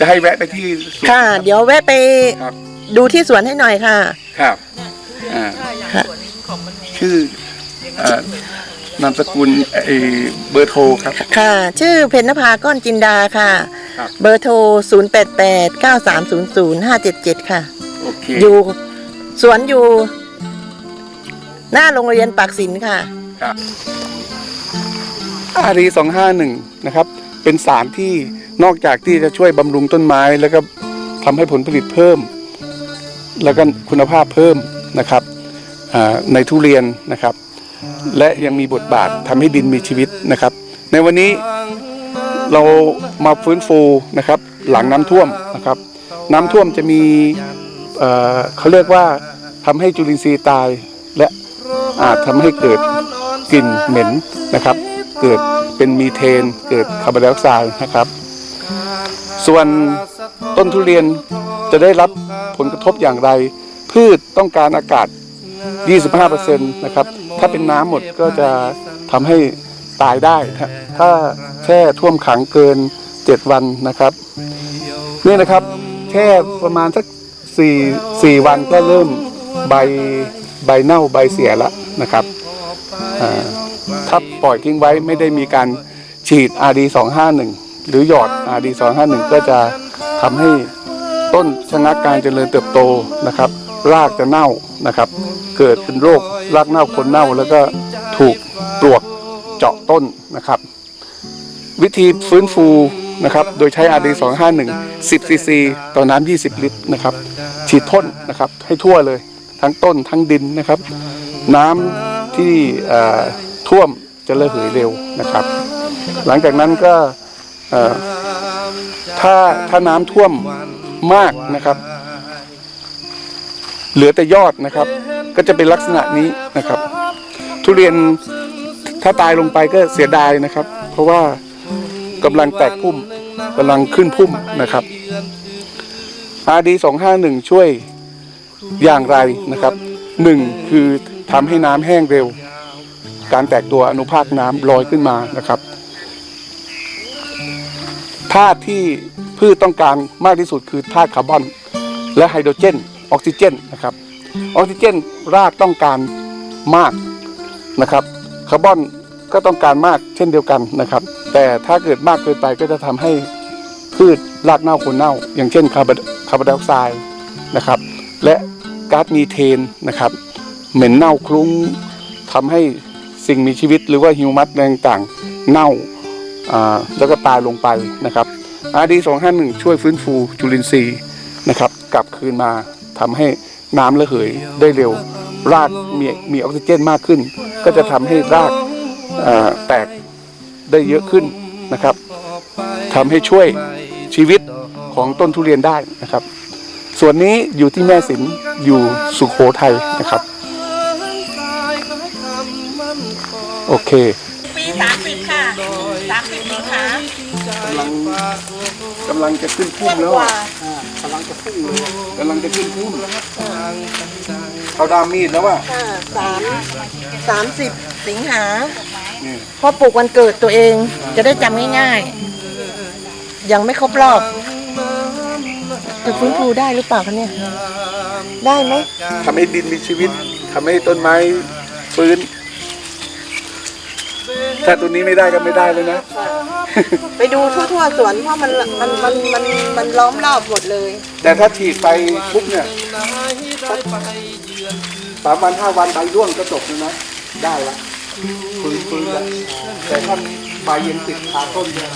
จะให้แวะไปที่สวนค่ะ เดี๋ยวแวะไปครับดูที่สวนให้หน่อยค่ะ ครับ อ่า ค่ะ ชื่อเอ่อนามสกุลไอเบอร์โทรครับ ค่ะ ชื่อเพญนภาก้อนจินดาค่ะ ครับ เบอร์โทร 0 8 8 9 3 0 0 5 7 7 ค่ะ โอเคอยู่สวนอยู่ หน้าโรงเรียนปากศิลค่ะครับอารีสองห้าหนึ่งนะครับ เป็นสารที่ นอกจากที่จะช่วยบำรุงต้นไม้ แล้วก็ทำให้ผลผลิตเพิ่ม แล้วก็คุณภาพเพิ่มนะครับในทุเรียนนะครับ และยังมีบทบาททำให้ดินมีชีวิตนะครับ ในวันนี้เรามาฟื้นฟูนะครับ หลังน้ำท่วมนะครับ น้ำท่วมจะมีเเขาเรียกว่าทำให้จุลินทรีย์ตาย และอาจทำให้เกิดกลิ่นเหม็นนะครับ เกิดเป็นมีเทน เกิดคาร์บอนไดออกไซด์นะครับ ส่วนต้นทุเรียนจะได้รับผลกระทบอย่างไร พืชต้องการอากาศ 25%นะครับ ถ้าเป็นน้ำหมดก็จะทำให้ตายได้ ถ้าแช่ท่วมขังเกิน 7 วันนะครับ นี่นะครับแช่ประมาณสัก4 4วันก็เริ่มใบใบเน่าใบเสียแล้วนะครับ ถ้าปล่อยทิ้งไว้ไม่ได้มีการฉีด RD 251 หรือหยอด RD 251ก็จะทำให้ต้นชะงักการเจริญเติบโตนะครับ รากจะเน่านะครับ เกิดเป็นโรครากเน่าคนเน่าแล้วก็ถูกปลวกเจาะต้นนะครับ วิธีฟื้นฟูนะครับ โดยใช้ RD 251 10 cc ต่อน้ำ20 ลิตรนะครับ ฉีดพ่นนะครับ ให้ทั่วเลย ทั้งต้นทั้งดินนะครับ น้ำที่อ่อท่วมจะระเหยเร็วนะครับ หลังจากนั้นก็ ถ้าถ้าน้ำท่วมมากนะครับ เหลือแต่ยอดนะครับ ก็จะเป็นลักษณะนี้นะครับ ทุเรียนถ้าตายลงไปก็เสียดายนะครับ เพราะว่ากำลังแตกพุ่มกำลังขึ้นพุ่มนะครับ RD 251 ช่วยอย่างไรนะครับหนึ่งคือทำให้น้ำแห้งเร็ว การแตกตัวอนุภาคน้ำลอยขึ้นมานะครับ ธาตุที่พืชต้องการมากที่สุดคือธาตุคาร์บอน และไฮโดรเจน ออกซิเจนนะครับ ออกซิเจนรากต้องการมากนะครับคาร์บอนก็ต้องการมากเช่นเดียวกันนะครับ แต่ถ้าเกิดมากเกินไปก็จะทำให้พืชรากเน่าคนเน่า อย่างเช่นคาร์บอนคาร์บอนไดออกไซด์นะครับ และก๊าซมีเทนนะครับ เหม็นเน่าคลุ้งทำให้สิ่งมีชีวิตหรือว่าฮิวมัสต่างๆเน่าอ่า แล้วก็ตายลงไปนะครับ RD 251ช่วยฟื้นฟูจุลินทรีย์นะครับกลับคืนมาทำให้น้ำระเหยได้เร็ว รากมีมีออกซิเจนมากขึ้น ก็จะทำให้รากแตกได้เยอะขึ้นนะครับทำให้ช่วยชีวิตของต้นทุเรียนได้นะครับ ส่วนนี้อยู่ที่แม่สินอยู่สุโขทัยนะครับ โอเค ปีสามสิบค่ะสามสิบสิงหากำลังกำลังจะขึ้นพุ่มแล้วอะกำลังจะพุ่งเลยกำลังจะขึ้นพุ่มเขาดามมีดแล้วว่ะค่ะสามสามสิบสิงหานี่พอปลูกวันเกิดตัวเองจะได้จำง่ายๆ ยังไม่ครบรอบจะฟื้นฟูได้หรือเปล่าคะเนี่ย ได้ไหมทำให้ดินมีชีวิตทำให้ต้นไม้ฟื้น ถ้าตัวนี้ไม่ได้ก็ไม่ได้เลยนะ ไปดูทั่วๆสวนเพราะมันมันมันมันมันล้อมรอบหมดเลยแต่ถ้าฉีดไปปุ๊บเนี่ยสามวันห้าวันใบร่วงก็จบเลยนะได้ละฟื้นฟื้นละแต่ถ้าใบยังติดคาต้นเนี่ย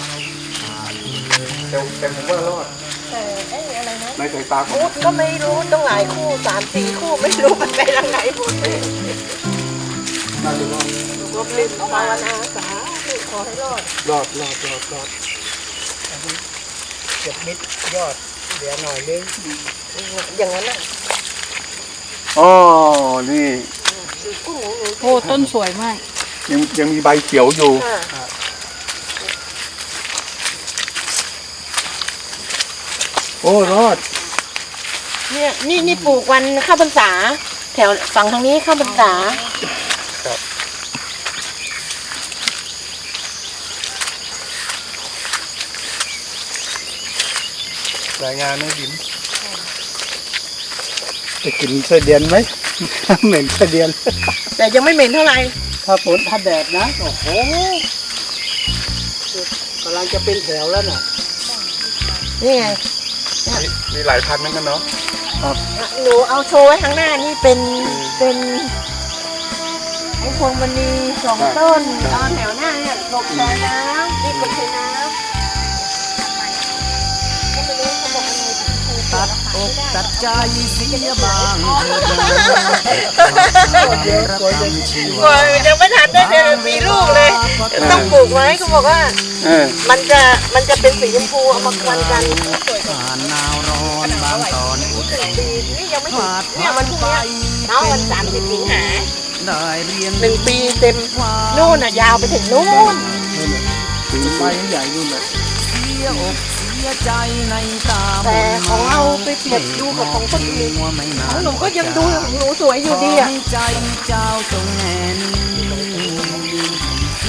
แต่แต่ผมว่ารอดแต่เอ๊ะอะไรนะในสายตาผมพูดก็ไม่รู้ต้องหลายคู่สามสี่คู่ไม่รู้มันไปทางไหนพูดไม่น่าจะรอด รบลิ้นภาวนาสาธุขอให้รอดรอดรอดรอดรอดเจ็บนิดยอดเหลือหน่อยนึงอย่างนั้นน่ะอ๋อนี่กุ้งหโอ้ต้นสวยมาก ยังยังมีใบเขียวอยู่ค่ะโอ้รอด เนี่ยนี่นี่ปลูกวันเข้าพรรษา แถวฝั่งทางนี้เข้าพรรษา อรายงานให้บิมจะกินไส้เดือนไหม เหม็นไส้เดือน แต่ยังไม่เหม็นเท่าไหร่ถ้าฝนถ้าแดดนะ โอ้โหกำลังจะเป็นแถวแล้วน่ะ นี่ไงมีมีหลายพันเหมือนกันเนาะหนูเอาโชว์ไว้ข้างหน้านี่เป็นเป็นไอ้พวงมันมีสองต้นตอนแถวหน้าเนี่ยหลบแชร์น้ำนี่กดแชร์น้ำ ตัดอกตัดใจเสียบางเถิดระกำชีกลัวยังไม่ทันได้เดือนมีลูกเลย ต้องปลูกไว้เขาบอกว่ามันจะมันจะเป็นสีชมพูเอามาควันกันผ่านหนาวร้อนบางตอนอดปีนี่ยังไม่ถึงเนี่ยวันพรุ่งนี้เอาวันสามสิบสิงหาหนึ่งปีเต็มนู่นน่ะยาวไปถึงนู่นไฟใหญ่นู่นเลย ยอกเสียใจในตาแต่ของเราไปเปรียบดูกับของคนอื่นมัวไม่นาของนหนูก็ยังดูของหนูสวยอยู่ดีอะขให้ใจเจ้าจงแน่นิ่ง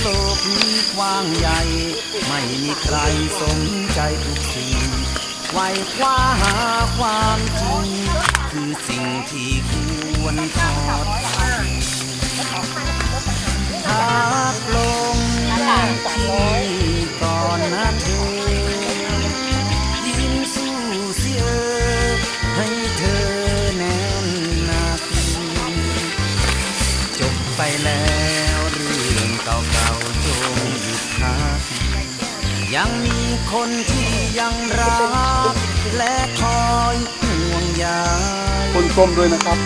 โลกนี้กว้างใหญ่ ไม่มีใครสนใจทุกสิ่งไขว่คว้าหาความจริงคือสิ่งที่ควรทอดทิ้งทักลงที่ คนที่ยังรัก และคอยห่วงใยคนกลมด้วยนะครับ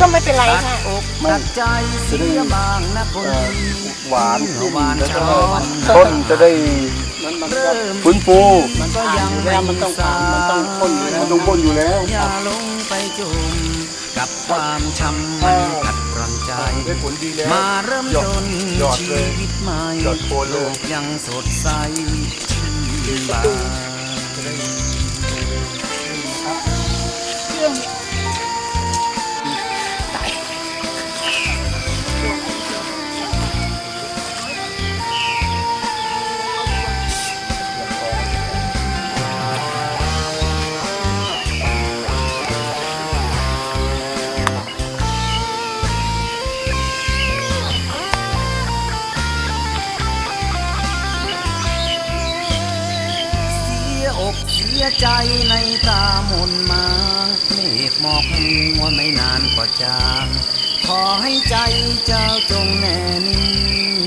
ก็ไม่เป็นไรตัดค่ะ อกตัดใจเสียบ้างนะคนดีหวานหวานแล้วช้ก็อนต้นจะได้มันมันก็เริ่มฟื้นฟูมันก็ยังแล้วมันต้องผ่านมันต้องพ่นอยู่แล้วมันต้องพ่นอยู่แล้วอย่าลงไปจมกับความช้ำมันขัด รันใจ ได้ผลดีแล้วมาเริ่มหยอต้ดนหยอดชีเลย วิตใหม่หยอดโคนเลย โลกยังสดใสชื่นบาน เตามนมางเมฆหมอกมัวไม่นานก็จางขอให้ใจเจ้าจงแน่นิ่ง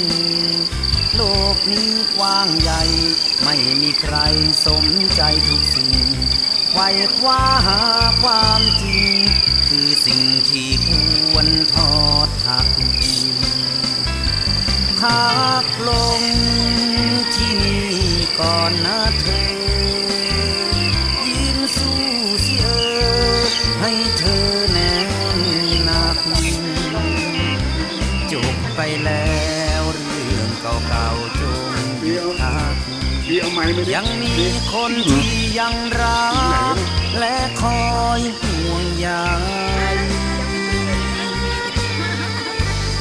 โลกนี้กว้างใหญ่ ไม่มีใครสมใจทุกสิ่งไขว่คว้าหาความจริง คือสิ่งที่ควรทอดหักพักลงที่นี่ก่อนนะเธอ ยังมีคนที่ยังรักและคอยห่วงใย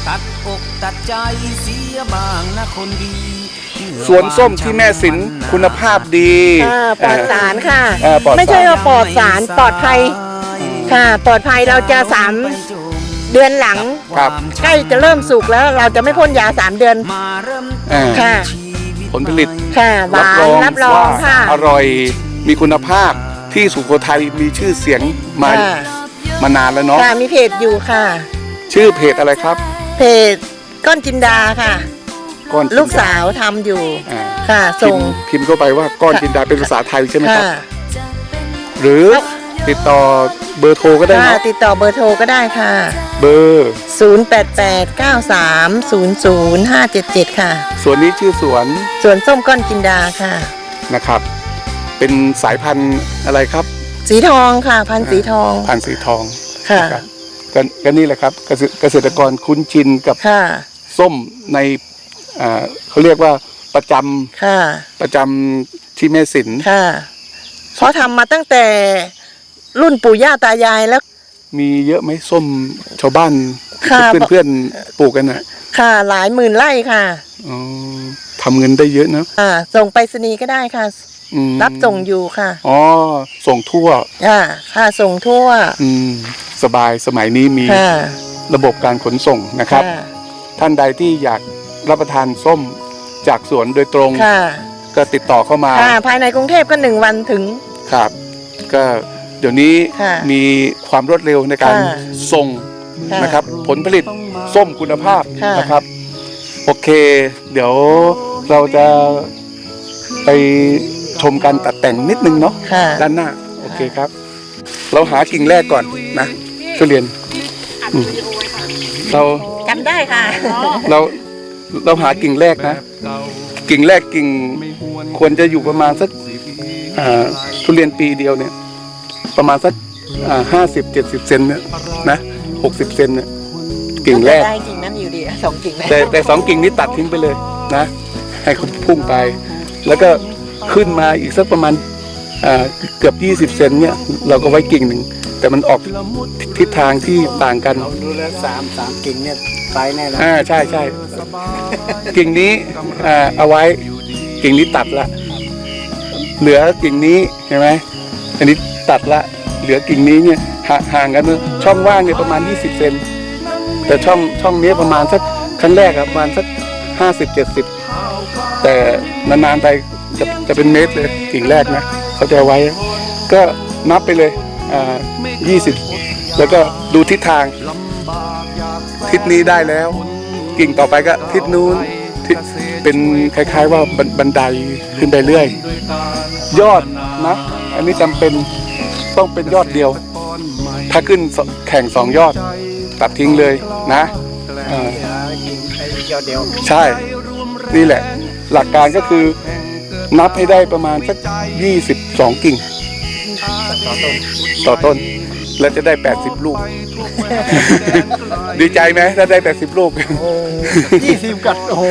ตัดอกตัดใจเสียบ้างนะคนดีสวนส้มที่แม่สินคุณภาพดีอ่าปลอดสารค่ะเอ่อปลอดสารไม่ใช่ว่าปลอดสารปลอดภัยค่ะ ปลอดภัยเราจะสามเดือนหลังครับใกล้จะเริ่มสุกแล้วเราจะไม่พ่นยาสามเดือนมาเริ่มอ่าค่ะ ผลผลิตค่ะหวานรับรองว่าค่ะ อร่อยมีคุณภาพที่สุโขทัยมีชื่อเสียงมาค่ะมานานแล้วเนาะค่ะมีเพจอยู่ค่ะ ชื่อเพจอะไรครับเพจก้อนจินดาค่ะ ก้อนจินดลูกสาวทำอยู่ อ่าค่ะ พิส่ง มพ์พิมพ์เข้าไปว่าก้อนจินดาเป็นภาษาไทยใช่ไหมคค่ะรับ หรือ ติดต่อเบอร์โทรก็ได้ค่ะเนาะติดต่อเบอร์โทรก็ได้ค่ะ เบอร์ 0889300577 ค่ะ สวนนี้ชื่อสวนสวนส้มก้อนจินดาค่ะ นะครับ เป็นสายพันธุ์อะไรครับ สีทองค่ะ พันธุ์สีทอง พันธุ์สีทองค่ะ นะครับก็ก็นี่แหละครับเกษตรเกษตรกรคุ้นชินกับค่ะ ส้มในอ่าเขาเรียกว่าประจำค่ะ ประจำที่แม่สินค่ะ เพราะทำมาตั้งแต่ รุ่นปู่ย่าตายายแล้ว มีเยอะไหมส้มชาวบ้านค่ะเพื่อนเพื่อนๆปลูกกันนะค่ะ หลายหมื่นไร่ค่ะอ๋อทำเงินได้เยอะนะอ่าส่งไปรษณีย์ก็ได้ค่ะ อืมรับส่งอยู่ค่ะอ๋อส่งทั่ว อ่าค่าส่งทั่วอืมสบายสมัยนี้มีค่ะระบบการขนส่งนะครับค่ะท่านใดที่อยากรับประทานส้มจากสวนโดยตรง ค่ะก็ติดต่อเข้ามา ค่ะภายในกรุงเทพก็หนึ่งวันถึง ครับ ก็ เดี๋ยวนี้ค่ะมีความรวดเร็วในการค่ะส่งค่ะนะครับ ผลผลิตส้มคุณภาพค่ะ นะครับ โอเค เดี๋ยวเราจะไปชมการตัดแต่งนิดนึงเนาะ ค่ะ ด้านหน้า โอเคครับ เราหากิ่งแรกก่อนนะทุเรียนอืมเราจำได้ค่ะ เราเราหากิ่งแรกนะ กิ่งแรกกิ่งควรจะอยู่ประมาณสักอ่าทุเรียนปีเดียวเนี่ย ประมาณสักห้าสิบเจ็ดสิบเซนเนี่ยนะหกสิบเซนเนี่ยกิ่งแรกได้กิ่งนั้นอยู่ดีสองกิ่งแรกแต่แต่สองกิ่งนี้ตัดทิ้งไปเลยนะ ให้เขาพุ่งไป แล้วก็ขึ้นมาอีกสักประมาณอ่าเกือบยี่สิบเซนเนี่ยเราก็ไว้กิ่งหนึ่งแต่มันออกทิศทางที่ต่างกันเราดูแล้วสามสามกิ่งเนี่ยตายแน่แล้วอ่าใช่ใช่กิ่งนี้อ่าเอาไว้กิ่งนี้ตัดละ เหลือกิ่งนี้เห็นไหมอันนี้ ตัดละเหลือกิ่งนี้เนี่ยห่าห่างกันช่องว่างเนี่ยประมาณ 20 เซนแต่ช่องช่องนี้ประมาณสักครั้งแรกอะประมาณสัก 50 70 แต่นานๆไปจะจะเป็นเมตรเลยกิ่งแรกนะเขาจะไว้ ก็นับไปเลยอ่า20 แล้วก็ดูทิศทาง ทิศนี้ได้แล้ว กิ่งต่อไปก็ทิศนู้นทิศเป็นคล้าย ๆ ว่าบันบันไดขึ้นไปเรื่อย ยอดนะ อันนี้จำเป็น ต้องเป็นยอดเดียว ถ้าขึ้นสแข่งสองยอด ตัดทิ้งเลยนะอ่าหากิ่งไอ้ยอดเดียวใช่ นี่แหละ หลักการก็คือนับให้ได้ประมาณสัก22กิ่งต่อต้นต่อต้น แล้วจะได้80ลูก ดีใจไหมถ้าได้80ลูกโอ้ยี่สิบกัดโอ้โห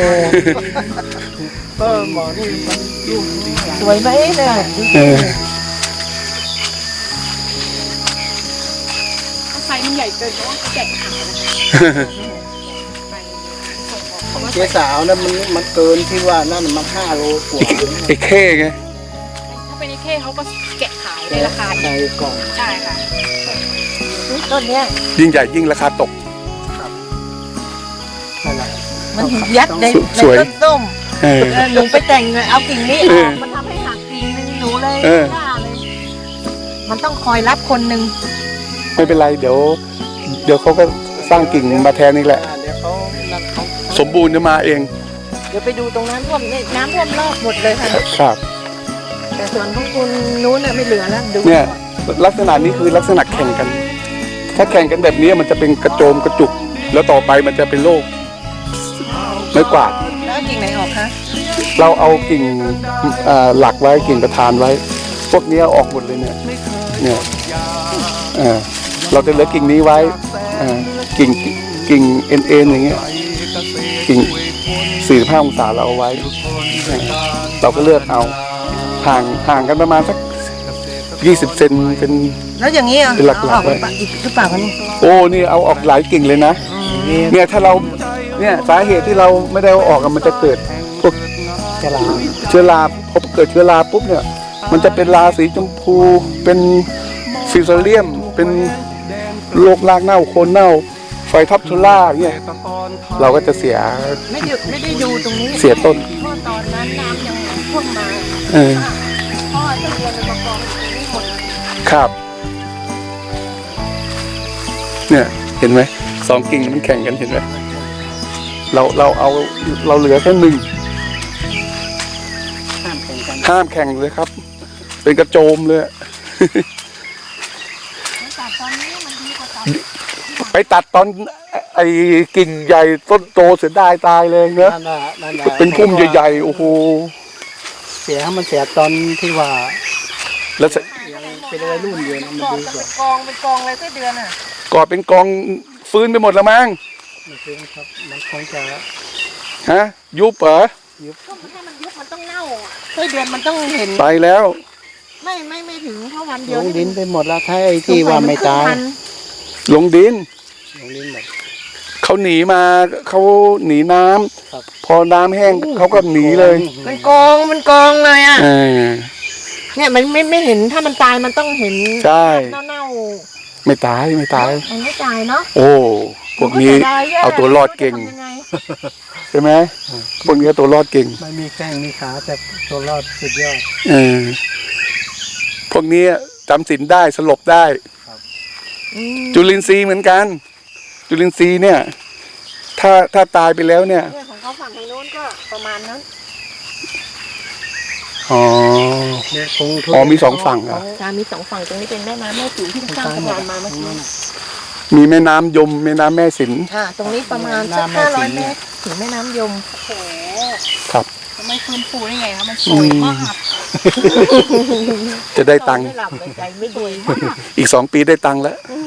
เออหมอนี่มันลูกดีจังสวยไหมเนี่ย เออไซส์มันใหญ่เกินก็แกะขายของเจ๊สาวนะมันมันเกินที่ว่านั่นมันห้าโลกว่าไอ้เข้ไงถ้าเป็นไอเคเขาก็แกะขายในราคาใส่กล่องใช่ค่ะต้นเนี้ยยิ่งใหญ่ยิ่งราคาตกนั่นแหละมันยัดในในสวยต้นส้มเออเออหนูไปแต่งเลยเอากิ่งนี้อเอออกมันทำให้หักกิ่งหนึงหนูเลยเออกล้าเลย มันต้องคอยรับคนหนึ่งไม่เป็นไรเดี๋ยว เดี๋ยวเขาก็สร้างกิ่งมาแทนนี่แหละอ่าเดี๋ยวเขานัดเขาสมบูรณ์จะมาเองเดี๋ยวไปดูตรงน้ำท่วมนี่น้ำท่วมรอบหมดเลยค่ะ ครับ แต่ส่วนของคุณนู้นน่ะไม่เหลือแล้วดูเนี่ยลักษณะนี้คือลักษณะแข่งกัน ถ้าแข่งกันแบบนี้มันจะเป็นกระโจมกระจุก แล้วต่อไปมันจะเป็นโรคไม่กวาด แล้วเอากิ่งไหนออกคะเราเอากิ่งอ่าหลักไว้กิ่งประธานไว้ พวกเนี้ยออกหมดเลยเนี่ยเนี่ยเออเราจะเหลือกิ่งนี้ไว้เอ่อ กิ่งกิ่งเอ็นเอ็นอย่างเงี้ยกิ่งสี่ห้าองศาเราเอาไว้เออเราก็เลือกเอาห่างห่างกันประมาณสักยี่สิบเซนเป็นแล้วอย่างนี้อะเป็นหลักๆเอาออกไว้ไปอีกหรือเปล่าคะนี่โอ้นี่เอาออกหลายกิ่งเลยนะนี่เนี่ยถ้าเราเนี่ยสาเหตุที่เราไม่ได้เอาออกอะมันจะเกิดพวกกระลาเชื้อราพอเกิดเชื้อราปุ๊บเนี่ย มันจะเป็นราสีชมพูเป็นฟิวเซเลียมเป็น โรครากเน่าโคนเน่า ไฟทับทุล่าอย่างเนี่ยเราก็จะเสียไม่ได้ไม่ได้ดูตรงนี้เสียต้นเพราะตอนนั้นน้ำยังท่วมมาเออพ่อจะเรียนเป็นมากองอยู่ตรงนี้หมดครับ เนี่ยเห็นไหมสองกิ่งมันแข่งกันเห็นไหมเราเราเอาเราเหลือแค่หนึ่งห้ามแข่งกันห้ามแข่งเลยครับ เป็นกระโจมเลยแต่ตอนนี้มันดีกว่าตอน ไปตัดตอนไอ้กิ่งใหญ่ต้นโตเสียดายตายเลยเนอะนั่นแหละนั่นแหละเป็นพุ่มใหญ่ๆโอ้โหเสียมันเสียตอนที่ว่าแล้วเสร็จยังเป็นวัยรุ่นอยู่นะมันกองดีจะกเป็ว่านกองเป็นกองเลยไส้เดือนอะกอดเป็นกองฟื้นไปหมดแล้วมั้งไม่ซื้อครับมันคงจะฮะยุบเหรอก็มันให้มันยุบมันต้องเน่าอะไส้เดือนมันต้องเห็น ไปแล้ว ไม่ไม่ไม่ถึงเท่าวันเดีลยวงดินไปหมดแล้วถ้าไอ้ที่ว่าไม่ตาย ลงดินลงดินหมดเขาหนีมาเขาหนีน้ำครับพอน้ำแห้งเขาก็หนีเลยเป็นกองเป็นกองเลยอะเออเนี่ยมันไม่ไม่เห็นถ้ามันตายมันต้องเห็นใช่เน่าไม่ตายไม่ตายๆมันไม่ตายเนาะโอ้พวกนี้มัสียดยแย่เอาตัวรอดเก่งไม่รู้จะทำยัไใช่ไหมพวกนี้ตัวรอดเก่งไม่มีแข้งมีขาแต่ตัวรอดสุดยอดเออพวกนี้จำศีลได้สลบได้อืม จุลินทรีย์เหมือนกัน จุลินทรีย์เนี่ย ถ้าถ้าตายไปแล้วเนี่ยเนี่ยของเขาฝั่งทางโน้นก็ประมาณนั้นอ๋อ เนี่ยคงทุอ๋อมีสองฝั่งเหรอการมีสองฝั่งตรงนี้เป็นแม่น้ำแม่จิ๋วที่สร้างสะพานมาเมื่อกี้มีแม่น้ำยม แม่น้ำแม่สิน ค่ะ ตรงนี้ประมาณสักห้าร้อยเมตรถึงแม่น้ำยม โอ้โหครับ ทำไมฟื้นฟูได้ไงคะมันสวยมากจะได้ตังค์ ไม่หลับเลยใจไม่ดีอีกสองปีได้ตังค์แล้วอี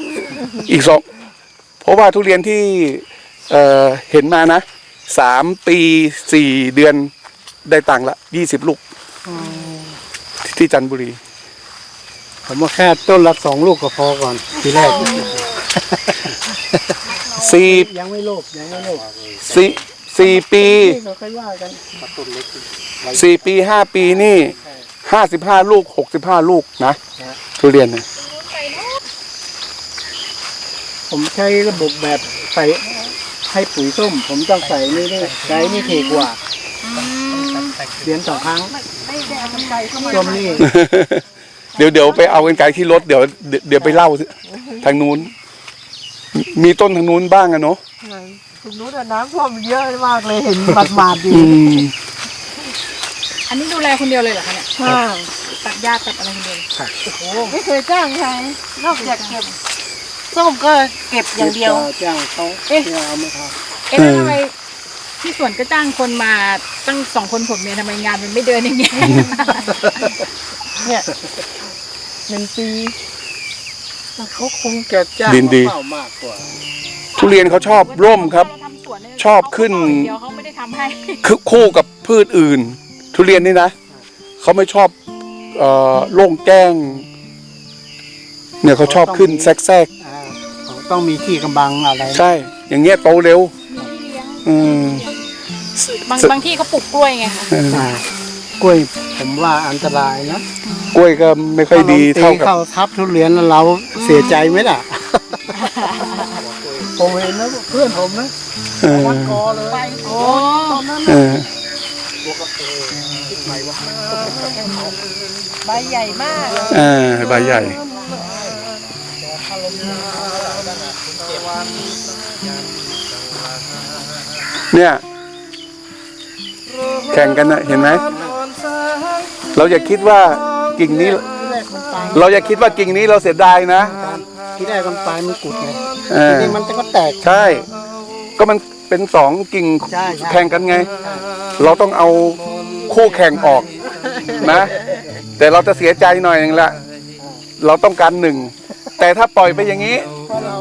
กสองเพราะว่าทุเรียนที่เอ่อเห็นมานะสามปีสี่เดือนได้ตังค์ละยี่สิบลูกที่ที่จันทบุรี ผมว่าแค่ต้นละสองลูกก็พอก่อน ทีแรกสี่ยังไม่โลภยังไม่โลภสี่สี่ปีที่เราค่อยว่ากันสี่ปีห้าปีนี่ห้าสิบห้าลูกหกสิบห้าลูกนะทุเรียนเนี่ย ผมใช้ระบบแบบใส่ให้ปุ๋ยส้ม ผมต้องใส่นี่ด้วยใช้นี่เทกว่าเดือนสองครั้งส้มนี่เดี๋ยวเดี๋ยวไปเอากันไกลที่รถเดี๋ยวเดี๋ยวเดี๋ยวไปเล่าสิทางนู้น มีต้นทางนู้นบ้างอะเนาะคุณรู้แต่น้ำท่วมเยอะมากเลยเห็นบาดบาดๆดีอืมอันนี้ดูแลคนเดียวเลยเหรอคะเนี่ยค่ะตัดหญ้าตัดอะไรคนเดียวไม่เคยจ้างใครนอกจากเก็บ ส้มก็เก็บอย่างเดียว จ้างเขาเอ๊ะที่เอามาทเอ๊ะแล้วทำไมที่สวนก็จ้างคนมาตั้งสองคนผมเนี่ยทำไมงานมันไม่เดินอย่างเงี้ยเนี่ยหนึ่งปีเขาคงำแกจ้างดินดีเป้ามากกว่า ทุเรียนเขาชอบร่มครับเาทำสวนเนี่ยชอบขึ้นเดียวเขาไม่ได้ทำให้คือคู่กับพืชอื่น ทุเรียนนี่นะเขาไม่ชอบเอ่อโล่งแจ้ง เนี่ยเขาชอบขึ้นแทรกอ่าเขา ต้องมีที่กำบังอะไรๆใช่ อย่างเงี้ยโตเร็ว อืมบางบางที่เขาปลูกกล้วยไงคะเอออ่ากล้วยผมว่าอันตรายนะกล้วยก็ไม่ค่อยดีถ้เท่าลมตีกับเข้าทับทุเรียนแล้วเราเสียใจไหมล่ะผมเห็นนะเพื่อนผมนะเออวัดคอเลยโอ้เออใบใหญ่มากเออใบใหญ่ เนี่ยแข่งกันนะเห็นไหม เราอย่าคิดว่ากิ่งนี้ เราอย่าคิดว่ากิ่งนี้เราเสียดายนะที่แรกมันปลายมันกุดไงเอทีอนี้มันก็แตก ใช่ ก็มันเป็นสองกิ่งใช่ใช่แข่งกันไง เราต้องเอาคู่แข่งออกนะ แต่เราจะเสียใจหน่อยหนึงละ เราต้องการหนึ่ง แต่ถ้าปล่อยไปอย่างนี้ เพราะเรา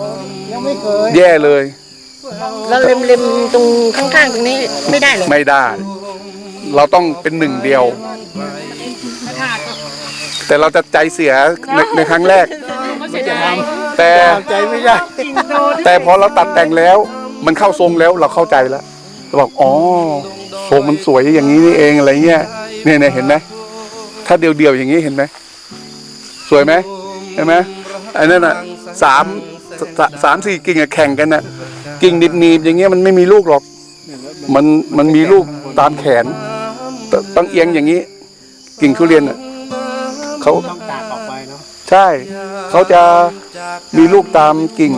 ยังไม่เคยแย่เลยแล้วเล็มๆตรงข้างๆตรงนี้ไม่ได้เลยไม่ได้ เราต้องเป็นหนึ่งเดียวถ้าขาดก็แต่เราจะใจเสียในในครั้งแรกก็เสียดายแต่ตามใจไม่ได้ แต่พอเราตัดแต่งแล้ว มันเข้าทรงแล้วเราเข้าใจแล้วเราบอกอ๋อทรงมันสวยอย่างนี้นี่เองอะไรเงี้ยเนี่ยเนี่ยเห็นไหมถ้าเดียวๆอย่างนี้เห็นไหมสวยไหมเห็นไหม อันนั้นอะสามสาสามสี่กิ่งอะแข่งกันน่ะกิ่งดิบหนีบอย่างเงี้ยมันไม่มีลูกหรอก มันมันมีลูกตามแขนตต้องเอียงอย่างนี้ กิ่งทุเรียนอะเขาต้องตากออกไปเนาะใช่เขาจะมีลูกตามกิ่ง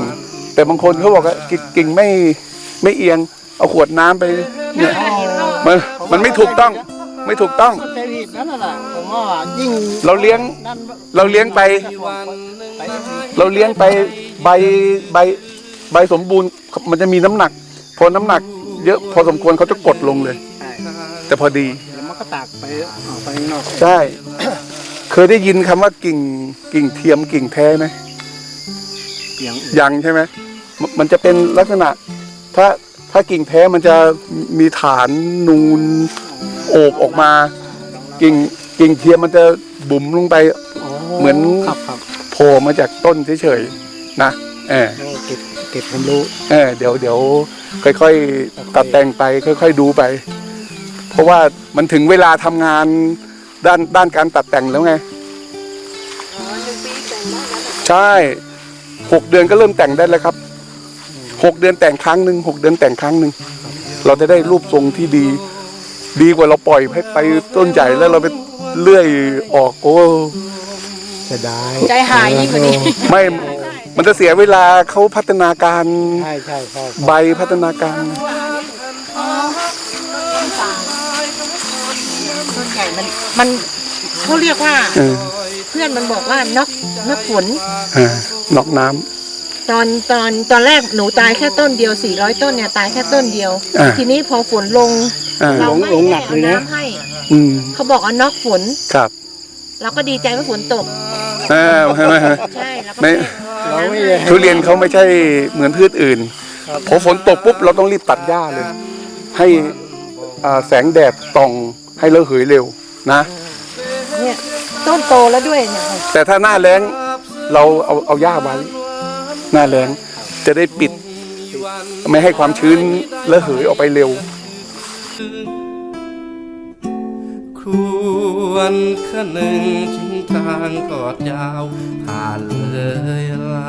แต่บางคนเขาบอกว่ากิ่งกิ่งไม่ไม่เอียง เอาขวดน้ำไปเนี่ยมันมันไม่ถูกต้องไม่ถูกต้องเทรีดนั่นแหละผมว่ายิ่งเราเลี้ยงนั่นเราเลี้ยงไปไปอีกที เราเลี้ยงไปใบใบใบสมบูรณ์มันจะมีน้ำหนัก พอน้ำหนัก เยอะพอสมควรเขาจะกดลงเลย ใช่แต่พอดี แล้วมันก็ตากไปออกไปข้างนอกใช่ เคยได้ยินคำว่ากิ่งกิ่งเทียมกิ่งแท้ไหมอย่างยังใช่ไหมมมันจะเป็นลักษณะ ถ้าถ้ากิ่งแท้มันจะมีฐานนูนโอบออกมา กิ่งกิ่งเทียมมันจะบุ๋มลงไป เหมือนครับครับโผ ล่มาจากต้นเฉยๆนะเออโอ้เก็บเก็บความรู้เออเดี๋ยวเดี๋ยวค่อยๆตัดแต่งไปค่อย ๆดูไป เพราะว่ามันถึงเวลาทำงานด้านด้านการตัดแต่งแล้วไงใช่หกเดือนก็เริ่มแต่งได้แล้วครับหกเดือนแต่งครั้งหนึ่งหกเดือนแต่งครั้งหนึ่งเราจะได้รูปทรงที่ดี ดีกว่าเราปล่อยให้ไปต้นใหญ่แล้วเราไปเลื่อยออกโอ้ จะได้ใจหายยิ่งกว่านี้ไม่ มันจะเสียเวลาเขาพัฒนาการใช่ใช่ใช่ใบพัฒนาการต้นใหญ่มันมันเขาเรียกว่า เออเพื่อนมันบอกว่านกนกฝนเออนอกน้ำ ตอนตอนตอนแรกหนูตายแค่ต้นเดียว 400 ต้นเนี่ยตายแค่ต้นเดียว อ่า ทีนี้พอฝนลงอ่าเราไม่ได้เอาน้ำให้อืมเขาบอกเอานอกฝน ครับ เราก็ดีใจว่าฝนตก เออไม่ไม่ไม่ใช่แล้วก็ไม่ เราไม่ได้ให้ทุเรียนเขาไม่ใช่เหมือนพืชอื่นพอฝนตกปุ๊บเราต้องรีบตัดหญ้าเลย ให้อ่าแสงแดดส่องให้ระเหยเร็วนะ เนี่ยต้นโตแล้วด้วยเนี่ยแต่ถ้าหน้าแล้งเราเอาเอาหญ้าไว้หน้าแล้งจะได้ปิด ไม่ให้ความชื้นระเหยออกไปเร็ว วนคนหนึ่งทิ้งทางกอดยาวผ่านเลยลา